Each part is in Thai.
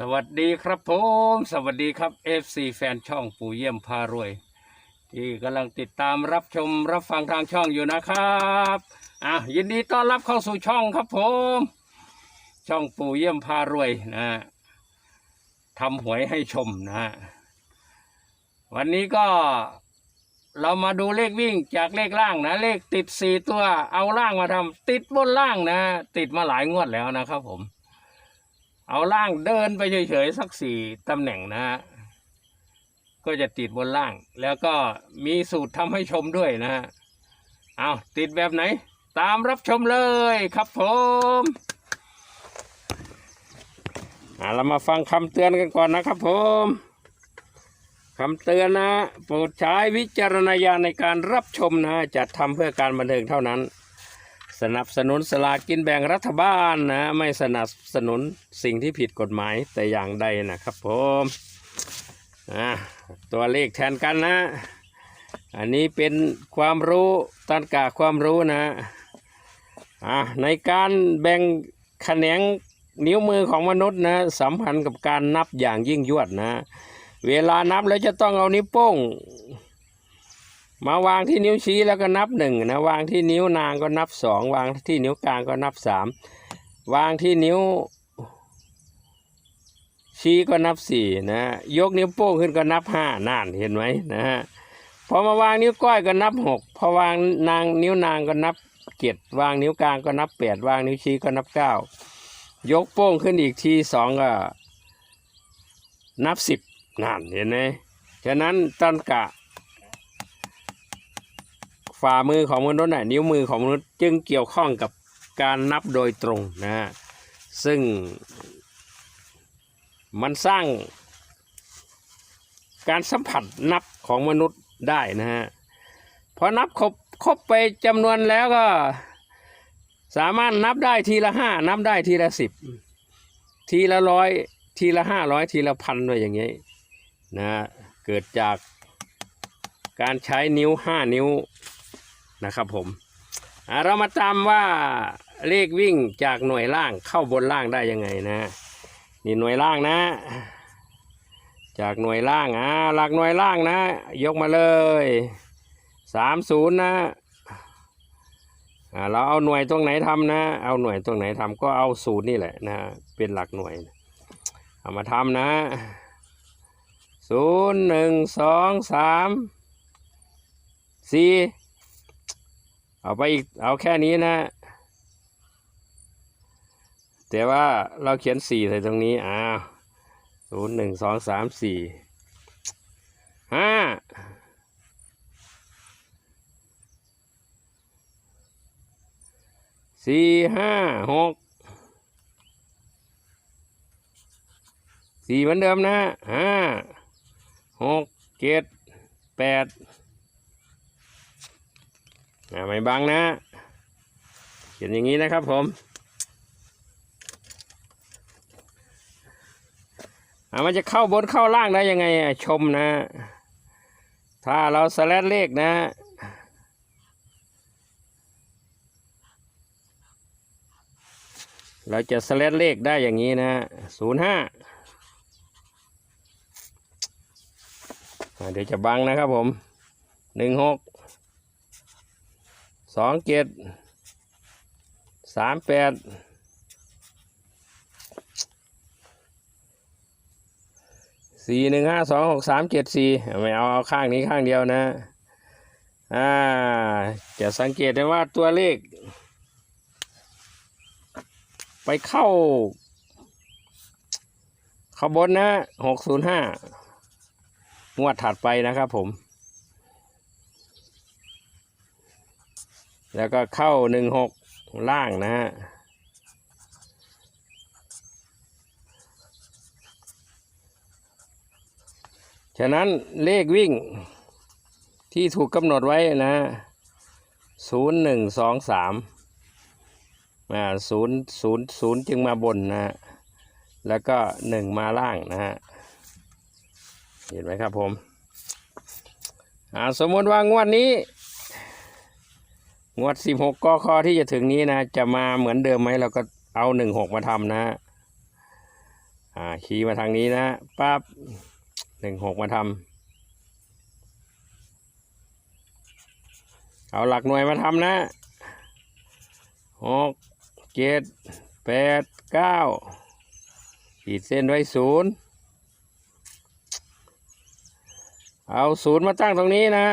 สวัสดีครับผม สวัสดีครับ FC แฟนช่องปู่เยี่ยมพารวย ที่กำลังติดตามรับชมรับฟังทางช่องอยู่นะครับอะยินดีต้อนรับเข้าสู่ช่องครับผม ช่องปู่เยี่ยมพารวยนะทำหวยให้ชมนะวันนี้ก็เรามาดูเลขวิ่งจากเลขล่างนะ เลขติดสี่ตัวเอาล่างมาทำติดบนล่างนะ ติดมาหลายงวดแล้วนะครับผม เอาล่างเดินไปเฉยๆสักสี่ตำแหน่งนะฮะก็จะติดบนล่าง แล้วก็มีสูตรทำให้ชมด้วยนะฮะเอาติดแบบไหน ตามรับชมเลยครับผมอ่าเรามาฟังคำเตือนกันก่อนนะครับผมคำเตือนนะ โปรดใช้วิจารณญาณในการรับชมนะ จัดทำเพื่อการบันเทิงเท่านั้น สนับสนุนสลากกินแบ่งรัฐบาลนะไม่สนับสนุนสิ่งที่ผิดกฎหมายแต่อย่างใดนะครับผมตัวเลขแทนกันนะ อันนี้เป็นความรู้ตันกาความรู้นะอะในการแบ่งแขนงนิ้วมือของมนุษย์นะสัมพันธ์กับการนับอย่างยิ่งยวดนะ เวลานับแล้วจะต้องเอานิ้วโป้ง มาวางที่นิ้วชี้แล้วก็นับหนึ่งนะวางที่นิ้วนางก็นับสองวางที่นิ้วกลางก็นับสามวางที่นิ้ว ชี้ก็นับสี่นะยกนิ้วโป้งขึ้นก็นับห้าน่านเห็นไหมนะฮะพอมาวางนิ้วก้อยก็นับหกพอวางนางนิ้วนางก็นับเจ็ดวางนิ้วกลางก็นับแปดวางนิ้วชี้ก็นับเก้ายกโป้งขึ้นอีกทีสองก็นับสิบนั่นเห็นไหมฉะนั้นตันกะ ฝ่ามือของมนุษย์น่ะนิ้วมือของมนุษย์จึงเกี่ยวข้องกับการนับโดยตรงนะฮะซึ่งมันสร้างการสัมผัสนับของมนุษย์ได้นะฮะพอนับครบครบไปจำนวนแล้วก็สามารถนับได้ทีละห้านับได้ทีละสิบทีละร้อยทีละห้าร้อยทีละพันด้วยอย่างนี้นะฮะเกิดจากการใช้นิ้วห้านิ้ว นะครับผมเรามาตามว่าเลขวิ่งจากหน่วยล่างเข้าบนล่างได้ยังไงนะ นี่หน่วยล่างนะ จากหน่วยล่างอ่าหลักหน่วยล่างนะ ยกมาเลยสามศูนย์นะอ่าเราเอาหน่วยตรงไหนทำนะ เอาหน่วยตรงไหนทำก็เอาศูนย์นี่แหละนะเป็นหลักหน่วยเอามาทำนะศูนย์หนึ่งสองสามสี่ เอาไปอีกเอาแค่นี้นะ แต่ว่าเราเขียนสี่ใส่ตรงนี้อ้าวศูนย์หนึ่งสองสามสี่ห้าสี่ห้าหกสี่เหมือนเดิมนะห้าหกเจ็ดแปด อ่าไม่บังนะ เขียนอย่างนี้นะครับผมอ่ามันจะเข้าบนเข้าล่างได้ยังไงอะชมนะ ถ้าเราสแลดเลขนะเราจะสแลดเลขได้อย่างนี้นะศูนย์ห้าเดี๋ยวจะบังนะครับผมหนึ่งหก สองเจ็ดสามแปดสี่หนึ่งห้าสองหกสามเจ็ดสี่ไม่เอาเอาข้างนี้ข้างเดียวนะอ่าจะสังเกตได้ว่าตัวเลข ไปเข้าข้าบนนะหกศูนย์ห้างวดถัดไปนะครับผม แล้วก็เข้าหนึ่งหกล่างนะฮะฉะนั้นเลขวิ่งที่ถูกกำหนดไว้นะศูนย์หนึ่งสองสามอ่าศูนย์ศูนย์ศูนย์จึงมาบนนะฮะ แล้วก็หนึ่งมาล่างนะฮะ เห็นไหมครับผม อ่า สมมติว่างวดนี้ งวด16กคที่จะถึงนี้นะ จะมาเหมือนเดิมไหมเราก็เอา16มาทำนะอ่าคีย์มาทางนี้นะปั๊บหนึ่งหกมาทำเอาหลักหน่วยมาทำนะหกเจ็ดแปดเก้าขีดเส้นไว้ศูนย์เอาศูนย์มาตั้งตรงนี้นะ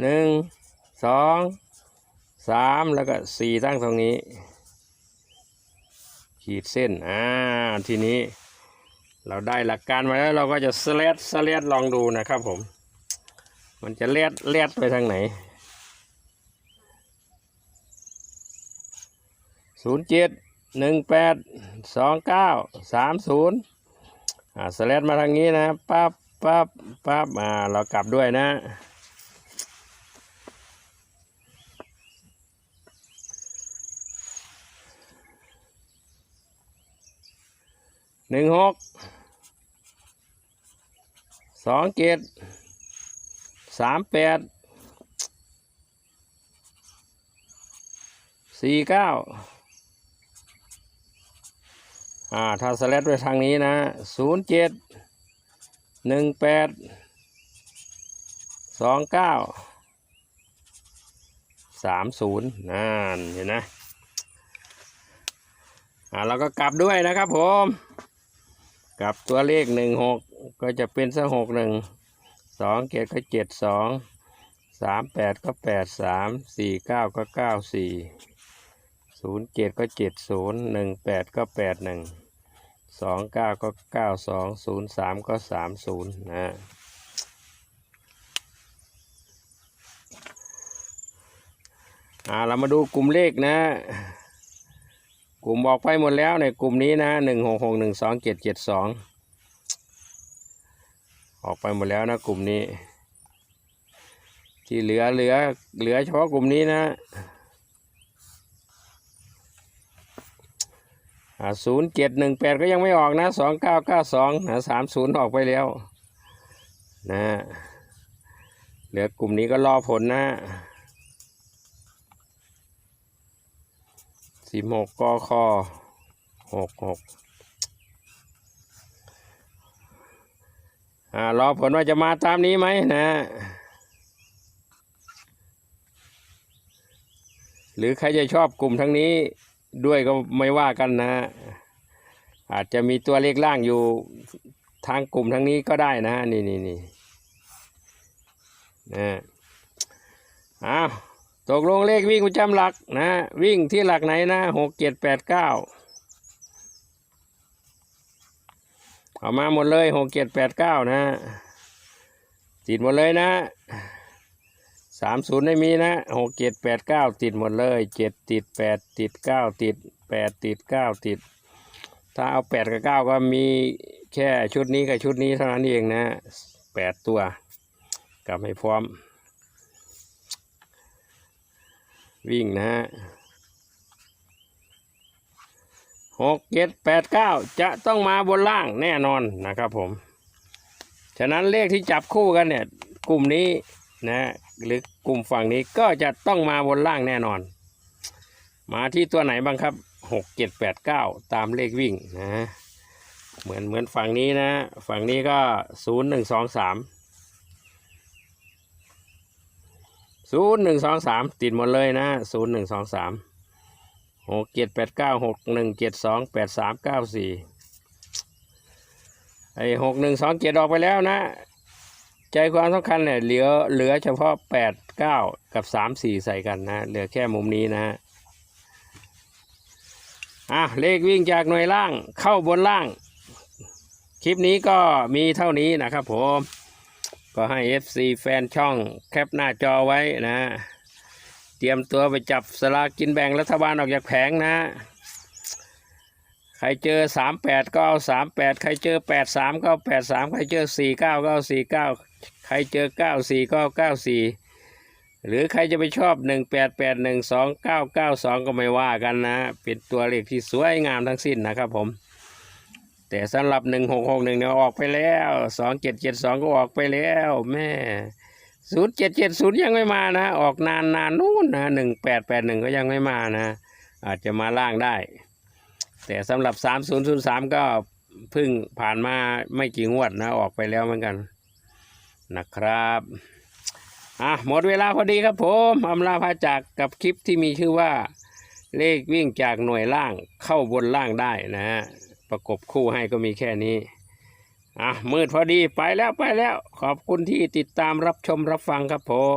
หนึ่งสองสามแล้วก็สี่ตั้งตรงนี้ ขีดเส้นอ่าทีนี้ เราได้หลักการมาแล้วเราก็จะสเลดสเลดลองดูนะครับผม มันจะเลดเลดไปทางไหนศูนย์เจ็ดหนึ่งแปดสองเก้าสามศูนย์อ่าสเลดมาทางนี้นะปั๊บปั๊บปั๊บอ่าเรากลับด้วยนะ หนึ่งหกสองเจ็ดสามแปดสี่เก้าอ่าถ้าสแลดไปทางนี้นะศูนย์เจ็ดหนึ่งแปดสองเก้าสามศูนย์นั่นเห็นนะอ่าเราก็กลับด้วยนะครับผม กับตัวเลขหนึ่งหกก็จะเป็นสักหกหนึ่งสองเจ็ดก็เจ็ดสองสามแปดก็แปดสามสี่เก้าก็เก้าสี่ศูนย์เจ็ดก็เจ็ดศูนย์หนึ่งแปดก็แปดหนึ่งสองเก้าก็เก้าสองศูนย์สามก็สามศูนย์นะอ่าเรามาดูกลุ่มเลขนะ กลุ่มบอกไปหมดแล้วในกลุ่มนี้นะหนึ่งหกหกหนึ่งสองเจ็ดเจ็ดสองออกไปหมดแล้วนะกลุ่มนี้ ที่เหลือเหลือเหลือเฉพาะกลุ่มนี้นะศูนย์เจ็ดหนึ่งแปดก็ยังไม่ออกนะสองเก้าเก้าสองนะสามศูนย์ออกไปแล้วนะเหลือกลุ่มนี้ก็รอผลนะ สิบหกกคหกหกอ่ารอผลว่าจะมาตามนี้ไหมนะ หรือใครจะชอบกลุ่มทั้งนี้ด้วยก็ไม่ว่ากันนะ อาจจะมีตัวเลขล่างอยู่ทางกลุ่มทั้งนี้ก็ได้นะนี่นี่นี่นะอ้าว ตกลงเลขวิ่งประจำหลักนะ วิ่งที่หลักไหนนะหกเจ็ดแปดเก้าเอามาหมดเลยหกเจ็ดแปดเก้านะติดหมดเลยนะสามศูนย์ไม่มีนะหกเจ็ดแปดเก้าติดหมดเลยเจ็ดติดแปดติดเก้าติดแปดติดเก้าติด ถ้าเอาแปดกับเก้าก็มีแค่ชุดนี้กับชุดนี้เท่านั้นเองนะแปดตัวกลับให้พร้อม วิ่งนะฮะหกเจ็ดแปดเก้าจะต้องมาบนล่างแน่นอนนะครับผม ฉะนั้นเลขที่จับคู่กันเนี่ย กลุ่มนี้นะหรือกลุ่มฝั่งนี้ก็จะต้องมาบนล่างแน่นอน มาที่ตัวไหนบ้างครับหกเจ็ดแปดเก้าตามเลขวิ่งนะ เหมือนเหมือนฝั่งนี้นะ ฝั่งนี้ก็ศูนย์หนึ่งสองสาม ศูนย์หนึ่งสองสามติดหมดเลยนะศูนย์หนึ่งสองสามหกเจ็ดแปดเก้าหกหนึ่งเจ็ดสองแปดสามเก้าสี่ไอหกหนึ่งสองเจ็ดออกไปแล้วนะ ใจความสำคัญเนี่ยเหลือเหลือเฉพาะแปดเก้ากับสามสี่ใส่กันนะ เหลือแค่มุมนี้นะฮะอะเลขวิ่งจากหน่วยล่างเข้าบนล่าง คลิปนี้ก็มีเท่านี้นะครับผม ก็ให้ FC แฟนช่องแคปหน้าจอไว้นะ เตรียมตัวไปจับสลากกินแบ่งรัฐบาลออกจากแผงนะ ใครเจอ 38 ก็เอา 38 ใครเจอ 83 ก็เอา83 ใครเจอ 49 ก็เอา49 ใครเจอ 94 ก็เอา94 หรือใครจะไปชอบ 1881 2992 ก็ไม่ว่ากันนะ เป็นตัวเลขที่สวยงามทั้งสิ้นนะครับผม แต่สำหรับ1661เนี่ยออกไปแล้ว2772ก็ออกไปแล้วแม่0770ยังไม่มานะ ออกนานนานนู่นนะ1881ก็ยังไม่มานะ อาจจะมาล่างได้ แต่สำหรับ3003ก็เพิ่งผ่านมาไม่กี่งวดนะ ออกไปแล้วเหมือนกันนะครับอะหมดเวลาพอดีครับผมอำลาพาจากกับคลิปที่มีชื่อว่า เลขวิ่งจากหน่วยล่างเข้าบนล่างได้นะฮะ ประกบคู่ให้ก็มีแค่นี้อะมืดพอดีไปแล้วไปแล้ว ขอบคุณที่ติดตามรับชมรับฟังครับผม